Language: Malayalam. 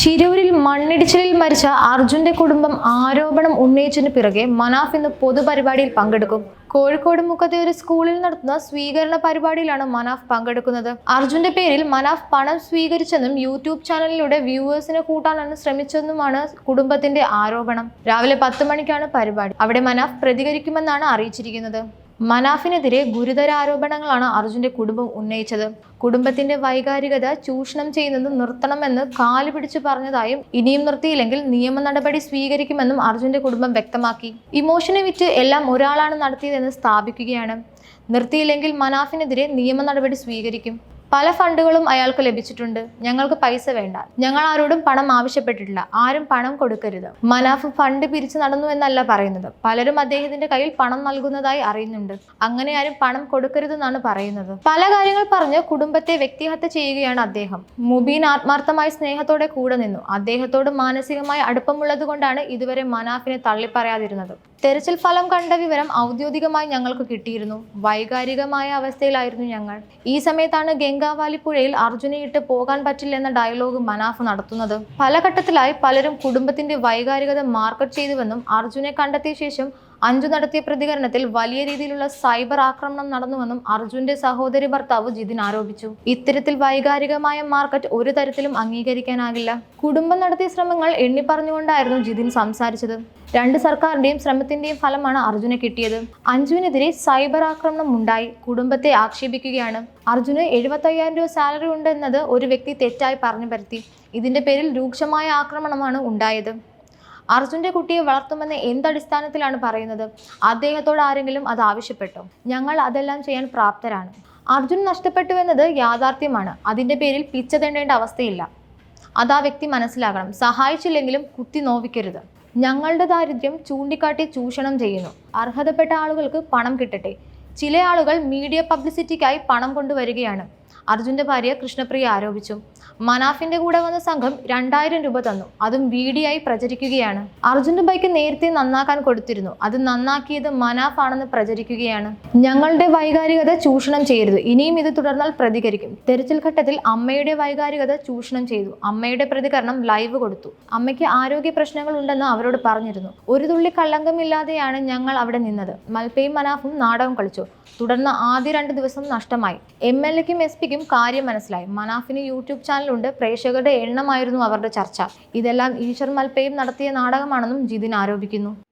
ശിരൂരിൽ മണ്ണിടിച്ചിലിൽ മരിച്ച അർജുന്റെ കുടുംബം ആരോപണം ഉന്നയിച്ചതിന് പിറകെ മനാഫ് ഇന്ന് പൊതുപരിപാടിയിൽ പങ്കെടുക്കും. കോഴിക്കോട് മുഖത്തെ ഒരു സ്കൂളിൽ നടത്തുന്ന സ്വീകരണ പരിപാടിയിലാണ് മനാഫ് പങ്കെടുക്കുന്നത്. അർജുന്റെ പേരിൽ മനാഫ് പണം സ്വീകരിച്ചെന്നും യൂട്യൂബ് ചാനലിലൂടെ വ്യൂവേഴ്സിനെ കൂട്ടാനാണ് ശ്രമിച്ചതെന്നുമാണ് കുടുംബത്തിന്റെ ആരോപണം. രാവിലെ പത്ത് മണിക്കാണ് പരിപാടി. അവിടെ മനാഫ് പ്രതികരിക്കുമെന്നാണ് അറിയിച്ചിരിക്കുന്നത്. മനാഫിനെതിരെ ഗുരുതര ആരോപണങ്ങളാണ് അർജുന്റെ കുടുംബം ഉന്നയിച്ചത്. കുടുംബത്തിന്റെ വൈകാരികത ചൂഷണം ചെയ്യുന്നത് നിർത്തണമെന്ന് കാൽ പിടിച്ചു പറഞ്ഞതായും ഇനിയും നിർത്തിയില്ലെങ്കിൽ നിയമ നടപടി സ്വീകരിക്കുമെന്നും അർജുന്റെ കുടുംബം വ്യക്തമാക്കി. ഇമോഷനെ വിറ്റ് എല്ലാം ഒരാളാണ് നടത്തിയതെന്ന് സ്ഥാപിക്കുകയാണ്. നിർത്തിയില്ലെങ്കിൽ മനാഫിനെതിരെ നിയമ നടപടി സ്വീകരിക്കും. പല ഫണ്ടുകളും അയാൾക്ക് ലഭിച്ചിട്ടുണ്ട്. ഞങ്ങൾക്ക് പൈസ വേണ്ട. ഞങ്ങൾ ആരോടും പണം ആവശ്യപ്പെട്ടിട്ടില്ല. ആരും പണം കൊടുക്കരുത്. മനാഫ് ഫണ്ട് പിരിച്ചു നടന്നു എന്നല്ല പറയുന്നത്. പലരും അദ്ദേഹത്തിന്റെ കയ്യിൽ പണം നൽകുന്നതായി അറിയുന്നുണ്ട്. അങ്ങനെ ആരും പണം കൊടുക്കരുതെന്നാണ് പറയുന്നത്. പല കാര്യങ്ങൾ പറഞ്ഞ് കുടുംബത്തെ വ്യക്തിഹത്യ ചെയ്യുകയാണ് അദ്ദേഹം. മുബീൻ ആത്മാർത്ഥമായ സ്നേഹത്തോടെ കൂടെ നിന്നു. അദ്ദേഹത്തോട് മാനസികമായ അടുപ്പമുള്ളത് കൊണ്ടാണ് ഇതുവരെ മനാഫിനെ തള്ളിപ്പറയാതിരുന്നത്. തെരച്ചിൽ ഫലം കണ്ട വിവരം ഔദ്യോഗികമായി ഞങ്ങൾക്ക് കിട്ടിയിരുന്നു. വൈകാരികമായ അവസ്ഥയിലായിരുന്നു ഞങ്ങൾ. ഈ സമയത്താണ് ഗംഗാവാലി പുഴയിൽ അർജുനെ ഇട്ട് പോകാൻ പറ്റില്ലെന്ന ഡയലോഗ് മനാഫ് നടത്തുന്നത്. പല ഘട്ടത്തിലായി പലരും കുടുംബത്തിന്റെ വൈകാരികത മാർക്കറ്റ് ചെയ്തുവെന്നും അർജുനെ കണ്ടെത്തിയ ശേഷം അഞ്ചു നടത്തിയ പ്രതികരണത്തിൽ വലിയ രീതിയിലുള്ള സൈബർ ആക്രമണം നടന്നുവെന്നും അർജുന്റെ സഹോദരി ഭർത്താവ് ജിതിൻ ആരോപിച്ചു. ഇത്തരത്തിൽ വൈകാരികമായ മാർക്കറ്റ് ഒരു തരത്തിലും അംഗീകരിക്കാനാകില്ല. കുടുംബം നടത്തിയ ശ്രമങ്ങൾ എണ്ണി പറഞ്ഞുകൊണ്ടായിരുന്നു ജിതിൻ സംസാരിച്ചത്. രണ്ട് സർക്കാരിന്റെയും ശ്രമത്തിന്റെയും ഫലമാണ് അർജുനെ കിട്ടിയത്. അഞ്ജുവിനെതിരെ സൈബർ ആക്രമണം ഉണ്ടായി. കുടുംബത്തെ ആക്ഷേപിക്കുകയാണ്. അർജുന് എഴുപത്തയ്യായിരം രൂപ സാലറി ഉണ്ടെന്നത് ഒരു വ്യക്തി തെറ്റായി പറഞ്ഞു പരത്തി. ഇതിന്റെ പേരിൽ രൂക്ഷമായ ആക്രമണമാണ് ഉണ്ടായത്. അർജുന്റെ കുട്ടിയെ വളർത്തുമെന്ന് എന്തടിസ്ഥാനത്തിലാണ് പറയുന്നത്? അദ്ദേഹത്തോട് ആരെങ്കിലും അത് ആവശ്യപ്പെട്ടോ? ഞങ്ങൾ അതെല്ലാം ചെയ്യാൻ പ്രാപ്തരാണ്. അർജുൻ നഷ്ടപ്പെട്ടു എന്നത് യാഥാർത്ഥ്യമാണ്. അതിന്റെ പേരിൽ പിച്ച തെണ്ടേണ്ട അവസ്ഥയില്ല. അത് ആ വ്യക്തി മനസ്സിലാക്കണം സഹായിച്ചില്ലെങ്കിലും കുത്തി നോവിക്കരുത്. ഞങ്ങളുടെ ദാരിദ്ര്യം ചൂണ്ടിക്കാട്ടി ചൂഷണം ചെയ്യുന്നു. അർഹതപ്പെട്ട ആളുകൾക്ക് പണം കിട്ടട്ടെ. ചില ആളുകൾ മീഡിയ പബ്ലിസിറ്റിക്കായി പണം കൊണ്ടുവരികയാണ്. അർജുന്റെ ഭാര്യ കൃഷ്ണപ്രിയ ആരോപിച്ചു. മനാഫിന്റെ കൂടെ വന്ന സംഘം രണ്ടായിരം രൂപ തന്നു. അതും വീഡിയായി പ്രചരിക്കുകയാണ്. അർജുന്റെ ബൈക്ക് നേരത്തെ നന്നാക്കാൻ കൊടുത്തിരുന്നു. അത് നന്നാക്കിയത് മനാഫ് ആണെന്ന് പ്രചരിക്കുകയാണ്. ഞങ്ങളുടെ വൈകാരികത ചൂഷണം ചെയ്യരുത്. ഇനിയും ഇത് തുടർന്നാൽ പ്രതികരിക്കും. തെരച്ചിൽ ഘട്ടത്തിൽ അമ്മയുടെ വൈകാരികത ചൂഷണം ചെയ്തു. അമ്മയുടെ പ്രതികരണം ലൈവ് കൊടുത്തു. അമ്മയ്ക്ക് ആരോഗ്യ പ്രശ്നങ്ങൾ ഉണ്ടെന്ന് അവരോട് പറഞ്ഞിരുന്നു. ഒരു തുള്ളി കള്ളങ്കമില്ലാതെയാണ് ഞങ്ങൾ അവിടെ നിന്നത്. മൽപ്പയും മനാഫും നാടകം കളിച്ചു. തുടർന്ന് ആദ്യ രണ്ട് ദിവസം നഷ്ടമായി. എം എൽ എക്കും എസ് പിക്കും കാര്യം മനസ്സിലായി. മനാഫിന് യൂട്യൂബ് ചാനലുണ്ട്. പ്രേക്ഷകരുടെ എണ്ണമായിരുന്നു അവരുടെ ചർച്ച. ഇതെല്ലാം ഈശ്വർ മൽപ്പയും നടത്തിയ നാടകമാണെന്നും ജിതിൻ ആരോപിക്കുന്നു.